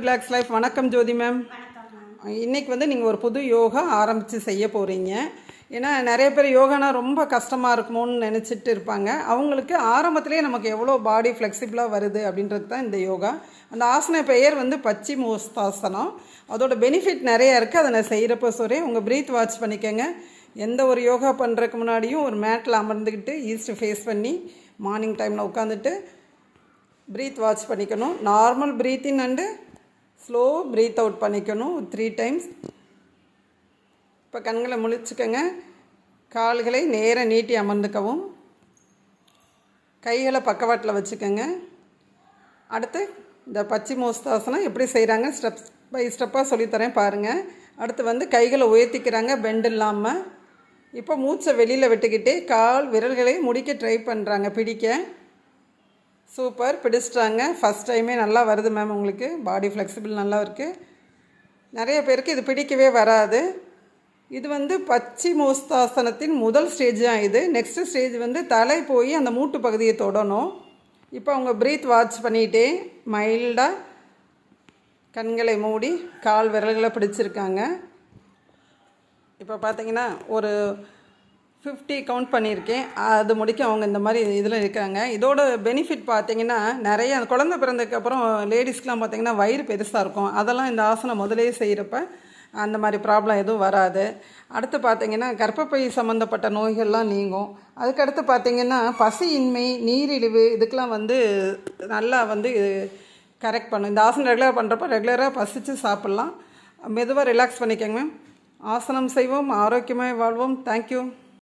Relax life வணக்கம் ஜோதி ma'am இன்னைக்கு வந்து நீங்கள் ஒரு புது யோகா ஆரம்பித்து செய்ய போகிறீங்க ஏன்னா நிறைய பேர் யோகானா ரொம்ப கஷ்டமாக இருக்குமோன்னு நினச்சிட்டு இருப்பாங்க. அவங்களுக்கு ஆரம்பத்திலேயே நமக்கு எவ்வளோ பாடி ஃப்ளெக்சிபிளாக வருது அப்படின்றது தான் இந்த யோகா. அந்த ஆசன பெயர் வந்து பச்சி மோஸ்தாசனம் அதோட பெனிஃபிட் நிறைய இருக்குது அதை நான் செய்கிறப்ப சொல்லி உங்கள் ப்ரீத் வாட்ச் பண்ணிக்கோங்க. எந்த ஒரு யோகா பண்ணுறதுக்கு முன்னாடியும் ஒரு மேட்டில் அமர்ந்துக்கிட்டு ஈஸ்ட் ஃபேஸ் பண்ணி மார்னிங் டைமில் உட்காந்துட்டு ப்ரீத் வாட்ச் பண்ணிக்கணும். Normal breath in and slow breath out பண்ணிக்கணும். த்ரீ டைம்ஸ் இப்போ கண்களை முழிச்சுக்கோங்க. கால்களை நேராக நீட்டி அமர்ந்துக்கவும். கைகளை பக்கவாட்டில் வச்சுக்கோங்க. அடுத்து இந்த பச்சை மோஸ்தாசனம் எப்படி செய்கிறாங்க ஸ்டெப்ஸ் பை ஸ்டெப்பாக சொல்லித்தரேன் பாருங்கள் அடுத்து வந்து கைகளை உயர்த்திக்கிறாங்க பெண்ட் இல்லாமல் இப்போ மூச்சை வெளியில் விட்டுக்கிட்டே கால் விரல்களை முடிக்க ட்ரை பண்ணுறாங்க பிடிக்க. சூப்பர் பிடிச்சிட்டாங்க. ஃபஸ்ட் டைமே நல்லா வருது மேம் உங்களுக்கு. பாடி ஃப்ளெக்சிபிள் நல்லா இருக்குது நிறைய பேருக்கு இது பிடிக்கவே வராது. இது வந்து பச்சி மோஸ்தாசனத்தின் முதல் ஸ்டேஜ் தான் இது. நெக்ஸ்ட்டு ஸ்டேஜ் வந்து தலை போய் அந்த மூட்டு பகுதியை தொடணும். இப்போ அவங்க ப்ரீத் வாட்ச் பண்ணிகிட்டே மைல்டாக கண்களை மூடி கால் விரல்களை பிடிச்சிருக்காங்க. இப்போ பார்த்தீங்கன்னா ஒரு ஃபிஃப்டி கவுண்ட் பண்ணியிருக்கேன். அது முடிக்க அவங்க இந்த மாதிரி இதில் இருக்காங்க. இதோட பெனிஃபிட் பார்த்தீங்கன்னா நிறைய அந்த குழந்தை பிறந்ததுக்கப்புறம் லேடிஸ்க்கெலாம் பார்த்தீங்கன்னா வயிறு பெருசாக இருக்கும். அதெல்லாம் இந்த ஆசனம் முதலே செய்கிறப்ப அந்த மாதிரி ப்ராப்ளம் எதுவும் வராது. அடுத்து பார்த்தீங்கன்னா கர்ப்பப்பை சம்மந்தப்பட்ட நோய்கள்லாம் நீங்கும். அதுக்கடுத்து பார்த்தீங்கன்னா பசியின்மை நீரிழிவு இதுக்கெலாம் வந்து நல்லா வந்து கரெக்ட் பண்ணும். இந்த ஆசனம் ரெகுலராக பண்ணுறப்ப ரெகுலராக பசித்து சாப்பிட்லாம். மெதுவாக ரிலாக்ஸ் பண்ணிக்கோங்க மேம் ஆசனம் செய்வோம் ஆரோக்கியமாக வாழ்வோம். தேங்க்யூ